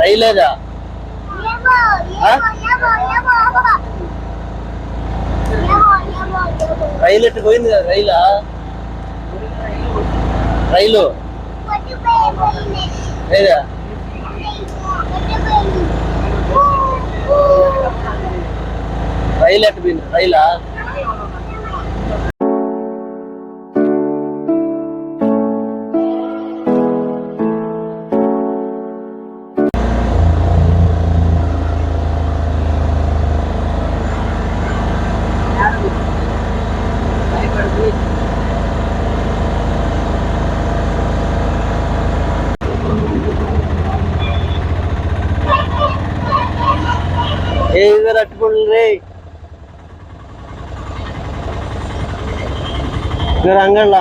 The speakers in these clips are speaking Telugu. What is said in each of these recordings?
రైలేదా రైలు ఎట్టు పోయింది కదా రైలా? రైలు? లేదా? రైలు ఎట్టు పోయింది రైలా? ఇద్దరు అంగళ్ళ.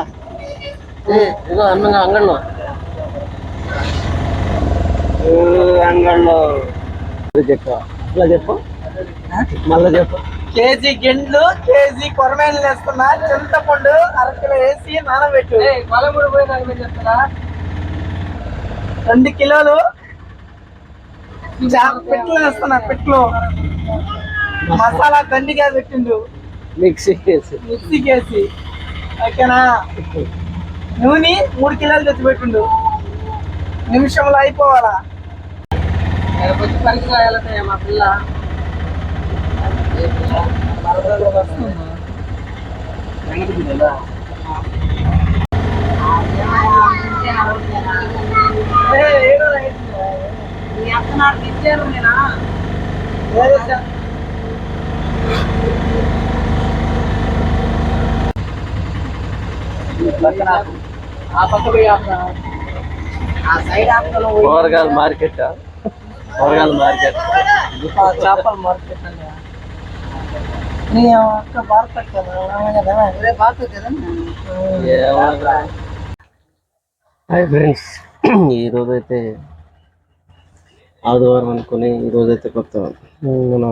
ఏ ఇదో అన్నంగా అంగళ్ళ. అంగళ్ళ. చెప్పు. ఇట్లా చెప్పు. మళ్ళా చెప్పు. కేజీ గిండ్లు కేజీ కొరమేలు వేస్తున్నా. చింతపండు అరకిలో వేసి నానబెట్టు. రెండు కిలోలు. పిట్లు వేస్తున్నా పిట్లు. మసాలా. దండిగా పెట్టిండు. మిక్సీ వేసి మిక్సీకి వేసి ఓకేనా? నూనె మూడు కిలోలు తెచ్చి పెట్టిండు. నిమిషంలో అయిపోవాలా? మా పిల్ల చ- పక్కన ఆపు. ఆ పక్క పోయి ఆపురా. ఆ సైడ్ ఆపుతాను పోయి. కూరగాయల మార్కెట్ కూరగాయల మార్కెట్. చేపల మార్కెట్ హాయ్ ఫ్రెండ్స్. ఈరోజు అయితే ఆదివారం అనుకుని ఈరోజు అయితే కొత్త మన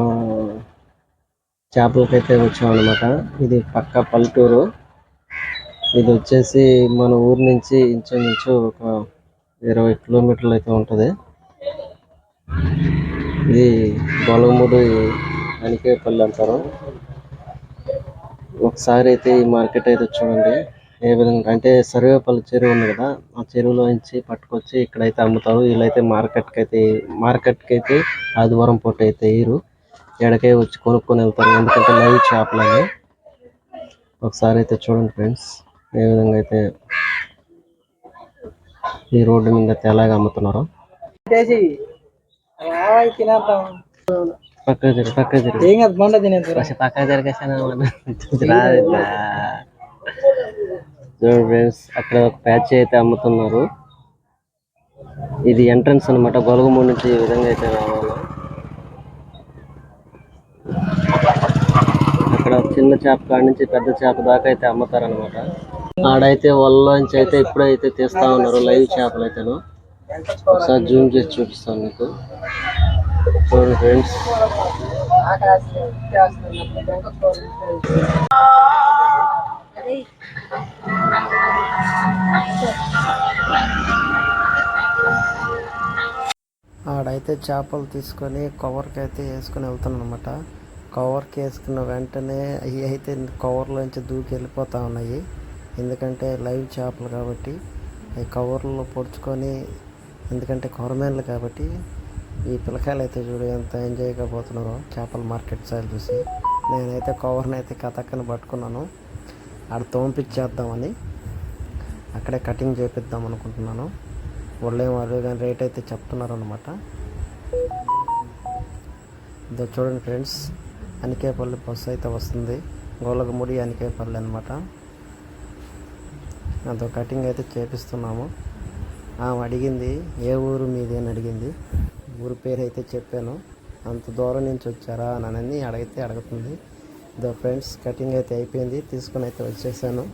చేపలకైతే వచ్చామన్నమాట. ఇది పక్క పల్లెటూరు. ఇది వచ్చేసి మన ఊరు నుంచి ఇంచుమించు ఒక ఇరవై కిలోమీటర్లు అయితే ఉంటుంది. ఇది బొలగముడి అనికేపల్లి అంటారు. ఒకసారి అయితే ఈ మార్కెట్ అయితే చూడండి. ఏ విధంగా అంటే సర్వేపల్లి చెరువు ఉంది కదా ఆ చెరువులో నుంచి పట్టుకొచ్చి ఇక్కడైతే అమ్ముతారు. వీళ్ళైతే మార్కెట్కి అయితే మార్కెట్కి అయితే ఆదివారం పూట అయితే వేయరు. ఎడకే వచ్చి కొనుక్కొని వెళ్తారు. ఎందుకంటే లైవ్ చేపలని ఒకసారి అయితే చూడండి ఫ్రెండ్స్. ఏ విధంగా అయితే ఈ రోడ్డు మీద అయితే ఎలాగ అమ్ముతున్నారు పక్క పక్క ఏం కాదు పక్క జరిగేసాను చూడండి ఫ్రెండ్స్ అక్కడ ఒక ప్యాచ్ అయితే అమ్ముతున్నారు. ఇది ఎంట్రన్స్ అన్నమాట గొలగమూడి నుంచి ఈ విధంగా అయితే రావాలి. అక్కడ చిన్న చేప కాడ నుంచి పెద్ద చేప దాకా అయితే అమ్ముతారనమాట ఆడైతే వల్లోంచి అయితే ఇప్పుడైతే తీస్తా ఉన్నారు లైవ్ చేపలు అయితేను. ఒకసారి జూమ్ చేసి చూపిస్తాను మీకు. చూడండి ఫ్రెండ్స్ ఆడైతే చేపలు తీసుకొని కవర్కి అయితే వేసుకొని వెళ్తాను అనమాట కవర్కి వేసుకున్న వెంటనే అవి అయితే కవర్లోంచి దూకి వెళ్ళిపోతూ ఉన్నాయి. ఎందుకంటే లైవ్ చేపలు కాబట్టి ఈ కవర్లో పొడుచుకొని ఎందుకంటే కొరమేన్లు కాబట్టి ఈ పిల్లకాయలు అయితే చూడు ఎంత ఎంజాయ్గా పోతున్నారో చేపల మార్కెట్ సైడ్ చూసి. నేనైతే కవర్ని అయితే కథక్కని పట్టుకున్నాను. ఆడ తోంపిచ్చేద్దామని అక్కడే కటింగ్ చేపిద్దాం అనుకుంటున్నాను. వాళ్ళేం అదే కానీ రేట్ అయితే చెప్తున్నారు అనమాట ఇదో చూడండి ఫ్రెండ్స్ అనికేపల్లి బస్సు అయితే వస్తుంది. గోలగముడి అనికేపల్లి అనమాట అదో కటింగ్ అయితే చేపిస్తున్నాము. ఆమె అడిగింది ఏ ఊరు మీది? అని అడిగింది. ఊరు పేరు అయితే చెప్పాను. అంత దూరం నుంచి వచ్చారా? అని అని అడిగితే అడుగుతుంది. ఇదో ఫ్రెండ్స్ కటింగ్ అయితే అయిపోయింది. తీసుకొని అయితే వచ్చేసాను.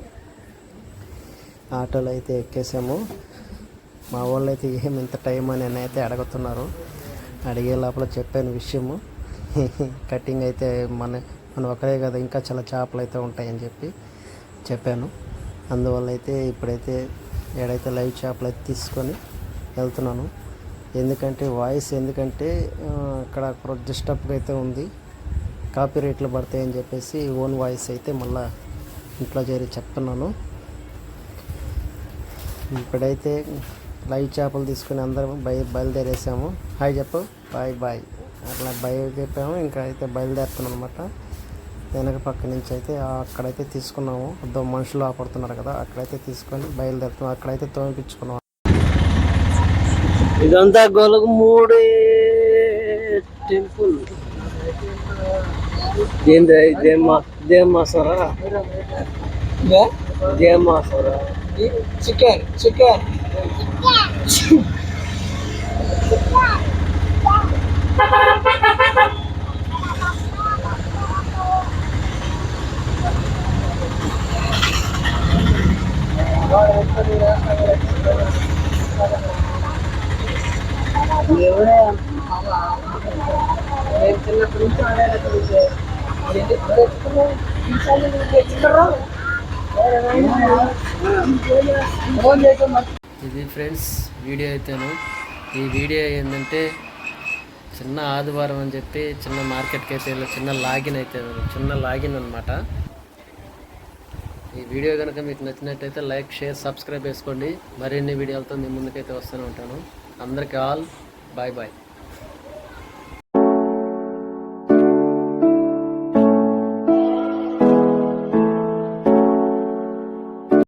ఆటోలో అయితే ఎక్కేసాము. మా వాళ్ళు అయితే ఏం ఇంత టైం? అని అయితే అడుగుతున్నారు. అడిగే లోపల చెప్పాను విషయము. కటింగ్ అయితే మన మనం ఒకరే కదా ఇంకా చాలా చేపలు అయితే ఉంటాయని చెప్పి చెప్పాను. అందువల్ల అయితే ఇప్పుడైతే ఏడైతే లైవ్ చేపలు అయితే తీసుకొని వెళ్తున్నాను. ఎందుకంటే వాయిస్ ఎందుకంటే అక్కడ డిస్టర్బ్గా అయితే ఉంది. కాపీ రేట్లు పడతాయని చెప్పేసి ఓన్ వాయిస్ అయితే మళ్ళా ఇంట్లో చేరి చెప్తున్నాను. ఇప్పుడైతే లైవ్ చేపలు తీసుకుని అందరం బయ బయలుదేరేసాము. హాయ్ చెప్పు. Bye bye. అట్లా బయ చెప్పాము ఇంకా అయితే బయలుదేరుతున్నాం అనమాట వెనక పక్క నుంచి అయితే అక్కడైతే తీసుకున్నాము. ఇద్దరు మనుషులు ఆపడుతున్నారు కదా అక్కడైతే తీసుకొని బయలుదేరుతున్నాం. అక్కడైతే తోమిపించుకున్నాం ఇదంతా గొలుగు మూడు టెంపుల్. ఏంది దేమ్మా దేమ్మాసరా దేమ్మాసరా చికెన్. చికెన్. ఇది ఫ్రెండ్స్ వీడియో అయితేను. ఈ వీడియో ఏంటంటే చిన్న ఆదివారం అని చెప్పి చిన్న మార్కెట్కి అయితే చిన్న లాగిన్ అయితే చిన్న లాగిన్ అనమాట ఈ వీడియో కనుక మీకు నచ్చినట్టయితే లైక్ షేర్ సబ్స్క్రైబ్ చేసుకోండి. మరిన్ని వీడియోలతో మీ ముందుకైతే వస్తూనే ఉంటాను. అందరికీ ఆల్ బాయ్ బాయ్.